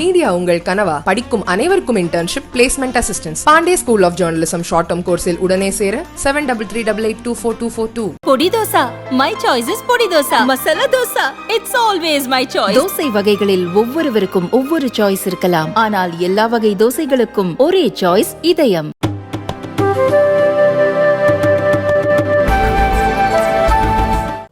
Media உங்கள் கனவா? படிக்கும் அனைவருக்கும் internship placement assistance Pandey school of journalism short term கோர்ஸில் உடனே சேர seven double three double eight two four two four two podi dosa. My choice is podi dosa. Masala dosa. It's always my choice dosa வகைகளில் ஒவ்வொருவருக்கும் ஒவ்வொரு choice இருக்கலாம். ஆனால் எல்லா வகை தோசைகளுக்கும் ஒரே சாய்ஸ் இதயம்.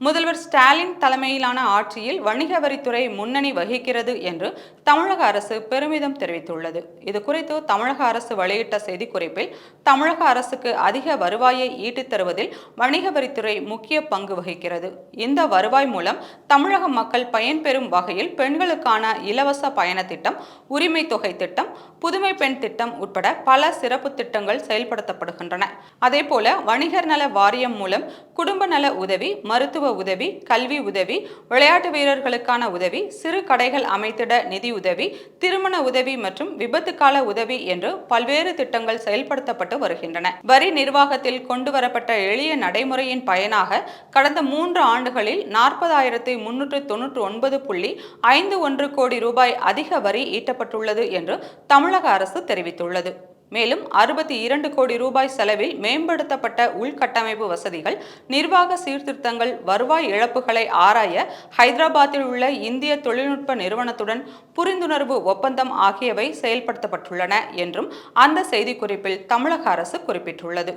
முதல்வர் ஸ்டாலின் தலைமையிலான ஆட்சியில் வணிக வரித்துறை முன்னணி வகிக்கிறது என்று தமிழக அரசு பெருமிதம் தெரிவித்துள்ளது. இது குறித்து தமிழக அரசு வெளியிட்ட செய்திக்குறிப்பில் தமிழக அரசுக்கு அதிக வருவாயை ஈட்டித் தருவதில் வணிக வரித்துறை முக்கிய பங்கு வகிக்கிறது. இந்த வருவாய் மூலம் தமிழக மக்கள் பயன்பெறும் வகையில் பெண்களுக்கான இலவச பயண திட்டம் உரிமை தொகை திட்டம் புதுமை பெண் திட்டம் உட்பட பல சிறப்பு திட்டங்கள் செயல்படுத்தப்படுகின்றன. அதேபோல வணிகர் நல வாரியம் மூலம் குடும்ப நல உதவி மருத்துவ உதவி கல்வி உதவி விளையாட்டு வீரர்களுக்கான உதவி சிறு கடைகள் அமைத்திட நிதி உதவி திருமண உதவி மற்றும் விபத்து கால உதவி என்று பல்வேறு திட்டங்கள் செயல்படுத்தப்பட்டு வருகின்றன. வரி நிர்வாகத்தில் கொண்டு வரப்பட்ட எளிய நடைமுறையின் பயனாக கடந்த மூன்று ஆண்டுகளில் நாற்பதாயிரத்தி முன்னூற்று தொன்னூற்று ஒன்பது புள்ளி ஐந்து ஒன்று கோடி ரூபாய் அதிக வரி ஈட்டப்பட்டுள்ளது என்று தமிழக அரசு தெரிவித்துள்ளது. மேலும் அறுபத்தி இரண்டு கோடி ரூபாய் செலவில் மேம்படுத்தப்பட்ட உள்கட்டமைப்பு வசதிகள் நிர்வாக சீர்திருத்தங்கள் வருவாய் இழப்புகளை ஆராய ஹைதராபாத்தில் உள்ள இந்திய தொழில்நுட்ப நிறுவனத்துடன் புரிந்துணர்வு ஒப்பந்தம் ஆகியவை செயல்படுத்தப்பட்டுள்ளன என்றும் அந்த செய்திக்குறிப்பில் தமிழக அரசு குறிப்பிட்டுள்ளது.